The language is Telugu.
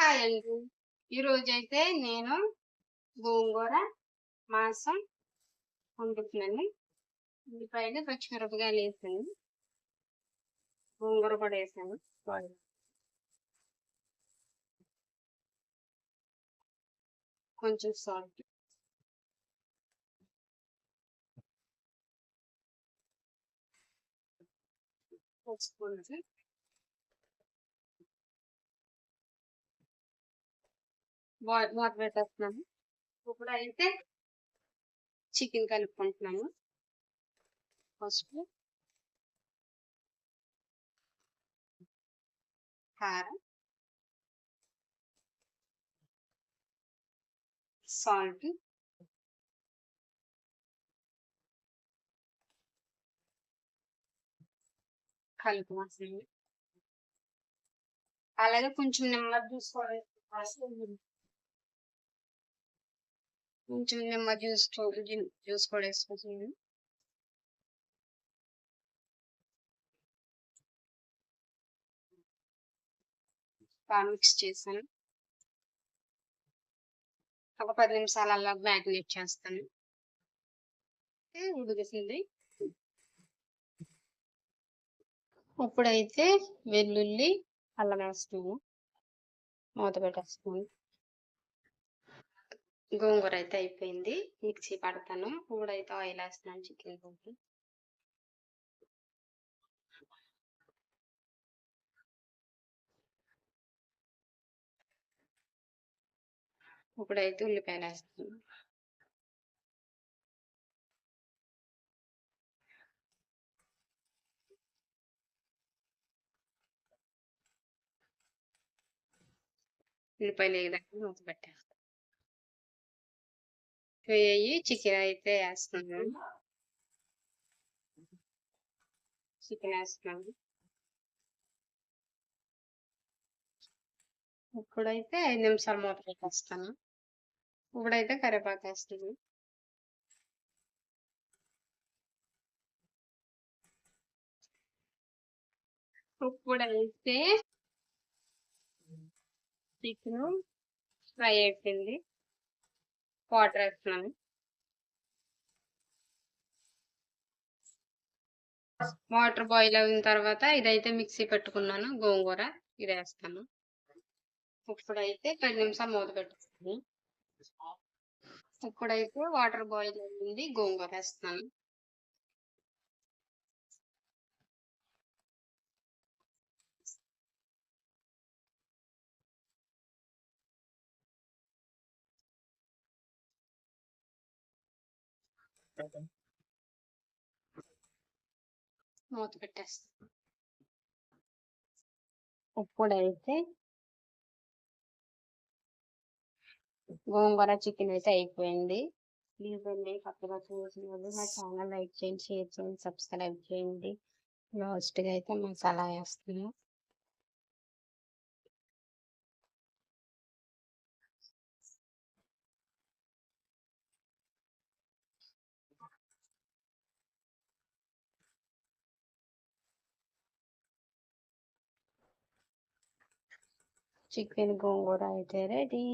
హాయ్ అండి. ఈరోజు అయితే నేను గోంగూర మాంసం వండుతున్నాను. ఉల్లిపాయలు పచ్చిమిరపకాయలు వేసాను. గోంగూర కూడా వేసాను. కొంచెం సాల్ట్. పచ్చిపులుసు మూత పెట్టేస్తున్నాము ఇప్పుడు అయితే చికెన్ కలుపుకుంటున్నాము ఫస్ట్ కారం సాల్ట్ కలుపుతున్నాము అలాగే కొంచెం నిమ్మది చూసుకోవాలి కొంచెం నిమ్మ జ్యూస్ జ్యూస్ కూడా వేసుకుంటున్నాను బాగా మిక్స్ చేశాను. ఒక పది నిమిషాలు అలా మ్యాగ్నేట్ చేస్తాను ఉడికేసింది ఇప్పుడైతే వెల్లుల్లి అల్లం వేస్తున్నాము మూత పెట్టేస్తున్నాము గోంగూర అయితే అయిపోయింది. మిక్సీ పడతాను. ఇప్పుడైతే ఆయిల్ వేస్తున్నాను చికెన్ గోంగూర. ఇప్పుడైతే ఉల్లిపాయలు వేస్తాను ఉల్లిపాయలు వేయడానికి మూత పెట్టేస్తాను. వేయి చికెన్ అయితే వేస్తున్నాను చికెన్ వేస్తున్నాను ఇప్పుడైతే ఐదు నిమిషాలు మూత పెట్టేస్తాను. ఇప్పుడైతే కరివేపాకు వేస్తున్నాను ఇప్పుడైతే చికెన్ ఫ్రై అయిపోయింది. వాటర్ వేస్తున్నాను. వాటర్ బాయిల్ అయిన తర్వాత ఇదైతే మిక్సీ పెట్టుకున్నాను గోంగూర ఇది వేస్తాను. ఇప్పుడైతే పది నిమిషాలు మూత పెట్టుకున్నాను ఇప్పుడైతే వాటర్ బాయిల్ అయింది గోంగూర వేస్తున్నాను మూత పెట్టేస్తాను ఇప్పుడైతే గోంగూర చికెన్ అయితే అయిపోయింది. ప్లీజ్ అండి కొత్తగా చూసిన వాళ్ళు మా ఛానల్ లైక్ చేయండి షేర్ చేయండి సబ్స్క్రైబ్ చేయండి. లాస్ట్గా అయితే మసాలా వేస్తున్నాం. చికెన్ గోంగూర అయితే రెడీ